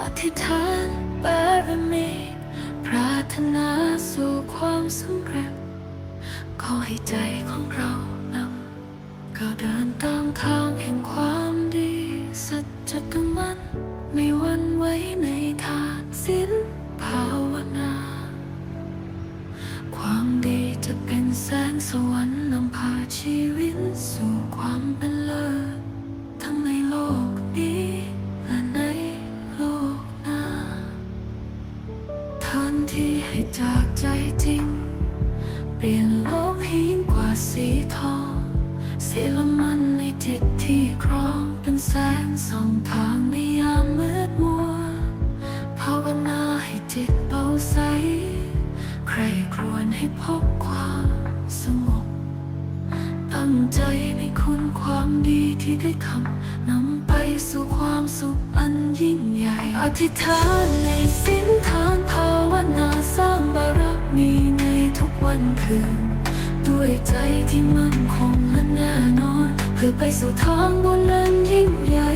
อธิษฐานบารมีปรารถนาสู่ความสำเร็จ ขอให้ใจของเรานำก้าวเดินต่อ ให้จากใจจริง เปลี่ยนโลกให้ยิ่งกว่าสีทองสีละมันในจิตที่ครองเป็นแสงส่องทางในยามมืดมัวภาวนาให้จิตเบาใส ใครครวญให้พบความสงบตั้งใจในคุณความดีที่ได้ทำนำไปสู่ความสุขอันยิ่งใหญ่ อธิษฐานในสิ้นทาง คืน ด้วยใจที่มั่นคงและแน่นอน เพื่อไปสู่ทางบนนั้นยิ่งใหญ่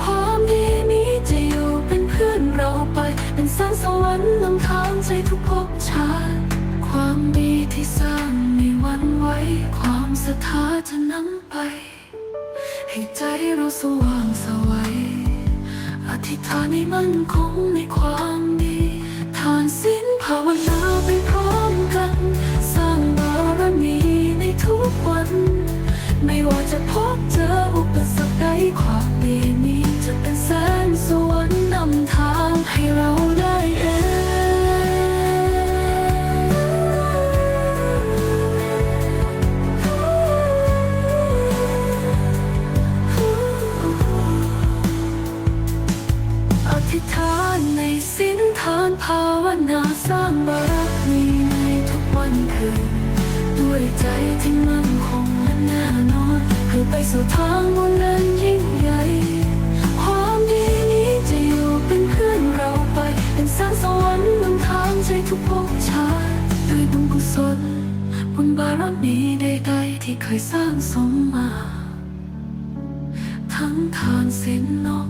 ความดีนี้จะอยู่เป็นเพื่อนเราไป เป็นแสงสวรรค์นำทางใจทุกภพชาติความดีที่สร้างในวันไว้ ความศรัทธาจะนำไป ให้ใจเราสว่างสวัยอธิษฐานให้มั่นคง ความดีนี้จะเป็นแสงสวรรค์นำทางให้เราได้เองอธิษฐานในสิ้นทานภาวนาสร้างบารมีในทุกวันคืนด้วยใจที่มั่นคงและแน่นอนเพื่อไปสู่ทางบน ภพชาติด้วยบุญกุศลบุญบารมีใดๆที่เคยสร้างสมมา ทั้งทานศีลนอก